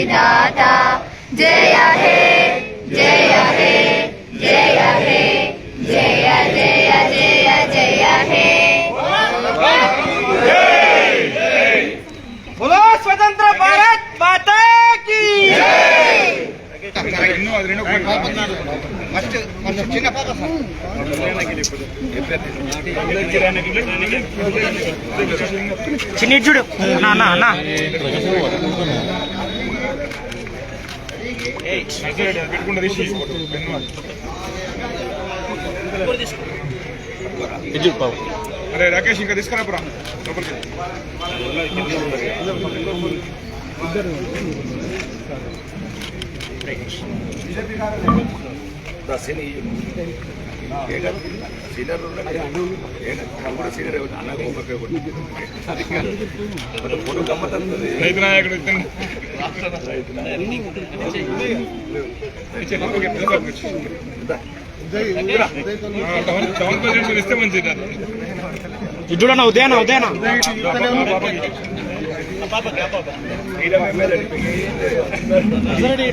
విధాత జయ హే జయ హే జయ హే జయ జయ జయ జయ హే। బోలో స్వతంత్ర భారత్ మాతా కీ ఇన్నో అది రెండు ఫస్ట్ కొంచెం చిన్న పాత చిన్న చూడు. నా నా నా. అన్నా అన్నా అరే రాకేష్ ఇంకా తీసుకురాపురా లోపలికి రైతు నాయకుడు ఇతను. ఆ, టౌన్ టౌన్ ప్రెసిడెంట్ ఇస్తే మంచిది చూడన్నా ఉదయనా ఉదయనా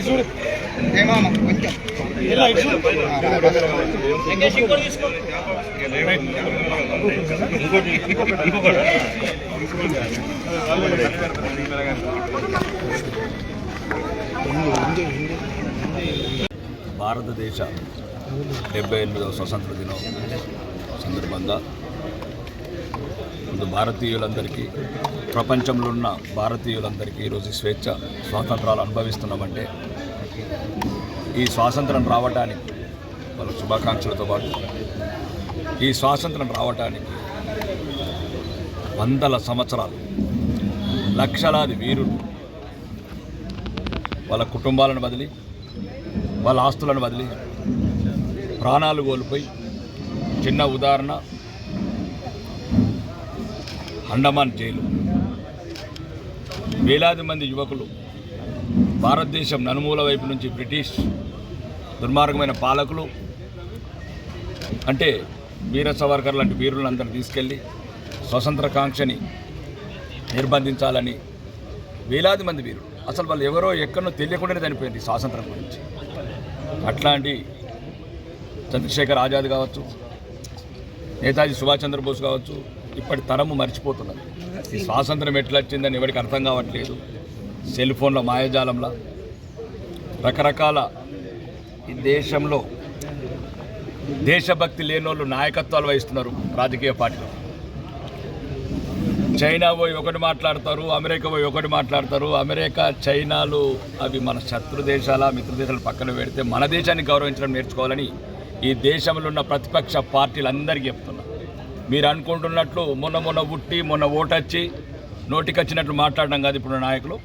చూడు భారతదేశ డెబ్బై ఎనిమిదవ స్వతంత్ర దినం సందర్భంగా ముందు భారతీయులందరికీ ప్రపంచంలో ఉన్న భారతీయులందరికీ ఈరోజు స్వేచ్ఛ స్వాతంత్రాలు అనుభవిస్తున్నామంటే ఈ స్వాతంత్రం రావటానికి వాళ్ళ శుభాకాంక్షలతో పాటు ఈ స్వాతంత్రం రావటానికి వందల సంవత్సరాలు లక్షలాది వీరులు వాళ్ళ కుటుంబాలను వదిలి వాళ్ళ ఆస్తులను వదిలి ప్రాణాలు కోల్పోయి చిన్న ఉదాహరణ అండమాన్ జైలు. వేలాది మంది యువకులు భారతదేశం నలుమూల వైపు నుంచి బ్రిటిష్ దుర్మార్గమైన పాలకులు అంటే వీర సవర్కర్ లాంటి వీరులందరూ తీసుకెళ్ళి స్వతంత్రకాంక్షని నిర్బంధించాలని వేలాది మంది వీరులు. అసలు వాళ్ళు ఎవరో ఎక్కడో తెలియకుండానే చనిపోయింది స్వాతంత్రం గురించి. అట్లాంటి చంద్రశేఖర్ ఆజాద్ కావచ్చు నేతాజీ సుభాష్ చంద్రబోస్ కావచ్చు ఇప్పటి తరము మర్చిపోతున్నది ఈ స్వాతంత్రం ఎట్లా వచ్చిందని ఎవరికి అర్థం కావట్లేదు. సెల్ ఫోన్ల మాయాజాలంలో రకరకాల ఈ దేశంలో దేశభక్తి లేనోళ్ళు నాయకత్వాలు వహిస్తున్నారు రాజకీయ పార్టీలు. చైనా పోయి ఒకటి మాట్లాడతారు అమెరికా పోయి ఒకటి మాట్లాడతారు. అమెరికా చైనాలు అవి మన శత్రు దేశాల మిత్ర దేశాలు పక్కన పెడితే మన దేశాన్ని గౌరవించడం నేర్చుకోవాలని ఈ దేశంలో ఉన్న ప్రతిపక్ష పార్టీలు అందరికీ చెప్తున్నా. మీరు అనుకుంటున్నట్లు మొన్న మొన్న ఉట్టి మొన్న ఓటొచ్చి నోటికొచ్చినట్లు మాట్లాడడం కాదు ఇప్పుడు నాయకులు.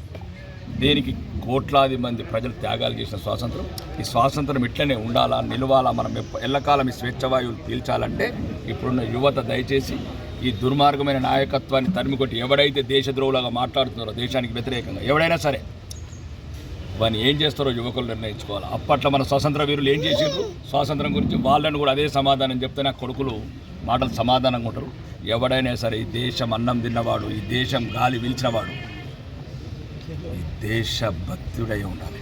దేనికి కోట్లాది మంది ప్రజలు త్యాగాలు చేసిన స్వాతంత్రం? ఈ స్వాతంత్రం ఇట్లనే ఉండాలా నిలవాలా? మనం ఎల్లకాలం ఈ స్వేచ్ఛవాయువులు పీల్చాలంటే ఇప్పుడున్న యువత దయచేసి ఈ దుర్మార్గమైన నాయకత్వాన్ని తరిమికొట్టి ఎవడైతే దేశద్రోహులాగా మాట్లాడుతున్నారో దేశానికి వ్యతిరేకంగా ఎవడైనా సరే వాని ఏం చేస్తారో యువకులు నిర్ణయించుకోవాలి. అప్పట్లో మన స్వాతంత్ర వీరులు ఏం చేసిండ్రు? స్వాతంత్రం గురించి వాళ్ళని కూడా అదే సమాధానం చెప్తే నా కొడుకులు మాటలు సమాధానంగా ఉంటారు. ఎవడైనా సరే ఈ దేశం అన్నం తిన్నవాడు ఈ దేశం గాలి పీల్చినవాడు ఈ దేశభక్తుడై ఉండాలి.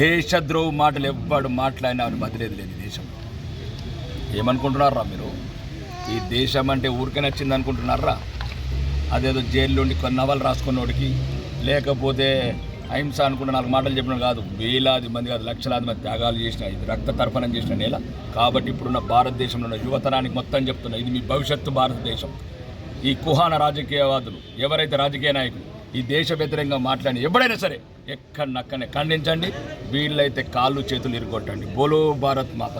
దేశద్రోహ మాటలు ఎవ్వడు మాట్లాడినా అని బదిలేదు లేదు దేశంలో ఏమనుకుంటున్నారా మీరు? ఈ దేశం అంటే ఊరికే నచ్చింది అనుకుంటున్నారా? అదేదో జైల్లోండి కొన్ని నవలు రాసుకున్నోడికి లేకపోతే అహింస అనుకున్న నాలుగు మాటలు చెప్పిన కాదు వేలాది మంది కాదు లక్షలాది మంది త్యాగాలు చేసిన ఇది రక్త తర్పణం చేసిన నేల. కాబట్టి ఇప్పుడున్న భారతదేశంలో ఉన్న యువతరానికి మొత్తం చెప్తున్నా ఇది మీ భవిష్యత్తు భారతదేశం. ఈ కుహాన రాజకీయవాదులు ఎవరైతే రాజకీయ నాయకులు ఈ దేశ వ్యతిరేకంగా మాట్లాడి ఎవడైనా సరే ఎక్కడనక్కడనే ఖండించండి. వీళ్ళైతే కాళ్ళు చేతులు ఇరుగొట్టండి. బోలో భారత్ మాత